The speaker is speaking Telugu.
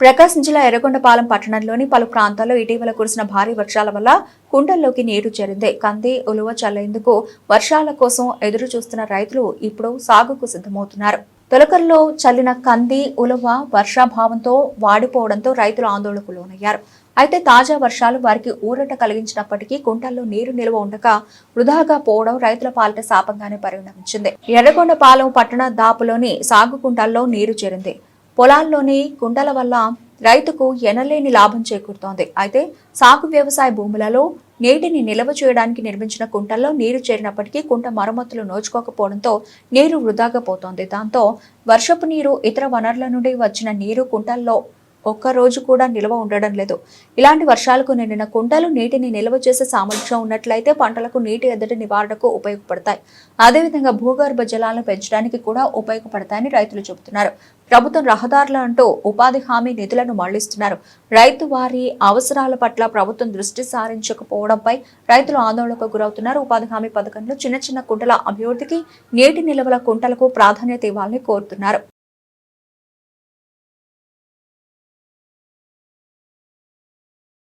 ప్రకాశం జిల్లా ఎర్రగొండపాలెం పట్టణంలోని పలు ప్రాంతాల్లో ఇటీవల కురిసిన భారీ వర్షాల వల్ల కుండల్లోకి నీరు చేరింది. కంది ఉలువ చల్లేందుకు వర్షాల కోసం ఎదురు చూస్తున్న రైతులు ఇప్పుడు సాగుకు సిద్ధమవుతున్నారు. తొలకల్లో చల్లిన కంది ఉలువ వర్షాభావంతో వాడిపోవడంతో రైతులు ఆందోళనకు లోనయ్యారు. అయితే తాజా వర్షాలు వారికి ఊరట కలిగించినప్పటికీ కుంటల్లో నీరు నిల్వ ఉండక వృధాగా పోవడం రైతుల పాలిట శాపంగానే పరిణమించింది. ఎర్రగొండపాలెం పట్టణ దాపులోని సాగు కుంటాల్లో నీరు చేరింది. పొలాల్లోని కుండల వల్ల రైతుకు ఎనలేని లాభం చేకూరుతోంది. అయితే సాగు వ్యవసాయ భూములలో నీటిని నిల్వ చేయడానికి నిర్మించిన కుంటల్లో నీరు చేరినప్పటికీ కుంట మరమ్మతులు నోచుకోకపోవడంతో నీరు వృధాగా పోతోంది. దాంతో వర్షపు నీరు ఇతర వనరుల నుండి వచ్చిన నీరు కుంటల్లో ఒక్క రోజు కూడా నిల్వ ఉండడం లేదు. ఇలాంటి వర్షాలకు నిండిన కుంటలు నీటిని నిల్వ చేసే సామర్థ్యం ఉన్నట్లయితే పంటలకు నీటి ఎద్దడి నివారణకు ఉపయోగపడతాయి. అదేవిధంగా భూగర్భ జలాలను పెంచడానికి కూడా ఉపయోగపడతాయని రైతులు చెబుతున్నారు. ప్రభుత్వం రహదారుల అంటూ ఉపాధి హామీ నిధులను మళ్ళిస్తున్నారు. రైతు వారి అవసరాల పట్ల ప్రభుత్వం దృష్టి సారించకపోవడంపై రైతులు ఆందోళనకు గురవుతున్నారు. ఉపాధి హామీ పథకంలో చిన్న చిన్న కుంటల అభివృద్ధికి నీటి నిల్వల కుంటలకు ప్రాధాన్యత ఇవ్వాలని కోరుతున్నారు.